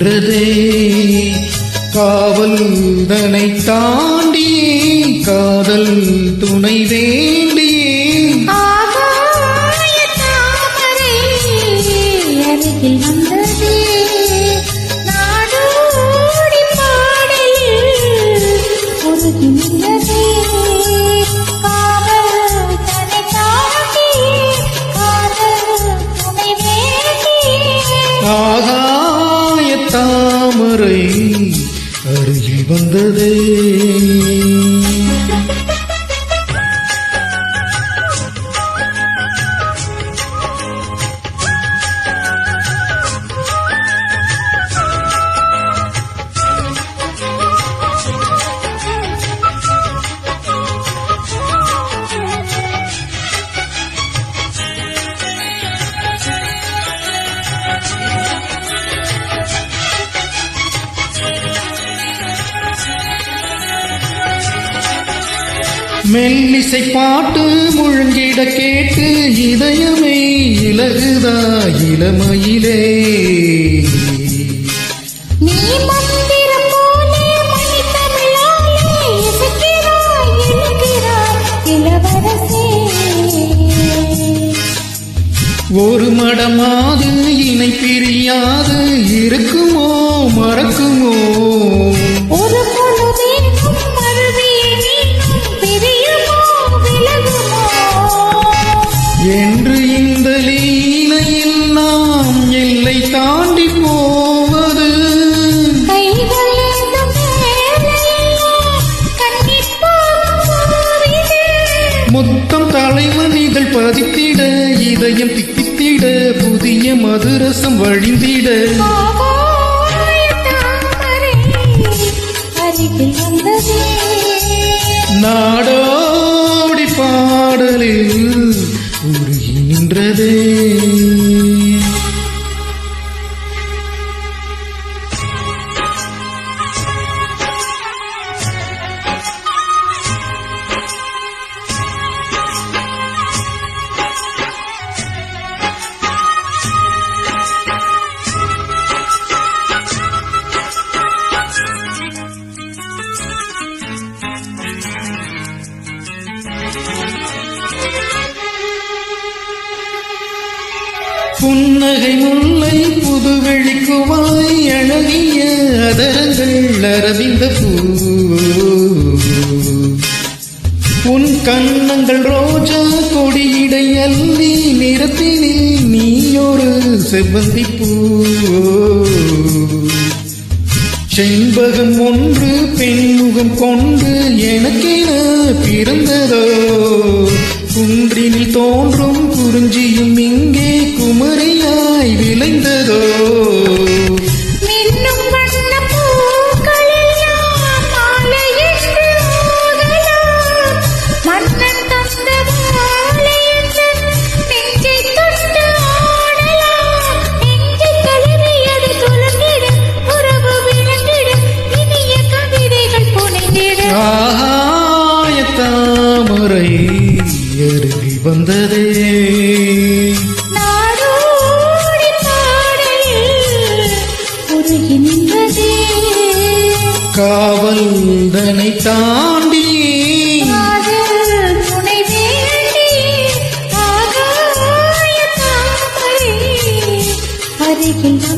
நின்றதே. காவல் தனை தாண்டி காதல் துணை வேண்டி. அருகில் வந்ததே. அருகில் வந்ததே. மெல்லிசை பாட்டு முழங்கிட கேட்டு இதயமே இலகுதா இளமையிலே. ஒரு மடமாது இணை பிரியாது இருக்குமோ தலைவனிகள் பதித்திட இதயம் தித்தித்திட புதிய மதுரசம் வழிந்திட. நாடோடி பாடலில் உருகி புன்னகை முல்லை புதுவெளிக்குவாய் அழகிய அதரங்கள் அரவிந்த பூ. உன் கண்ணங்கள் ரோஜா கொடியிடை அல்லி நிறத்தினில் நீயொரு செவ்வந்தி பூ. செண்பகம் ஒன்று பெண்முகம் கொண்டு எனக்கே பிறந்ததோ? குன்றினில் தோன்றும் குறிஞ்சியும் இங்கே குமரியாய் விளைந்ததோ? தாமரை அருகில் வந்ததே. காவல் தனை தாண்டி. அருகில்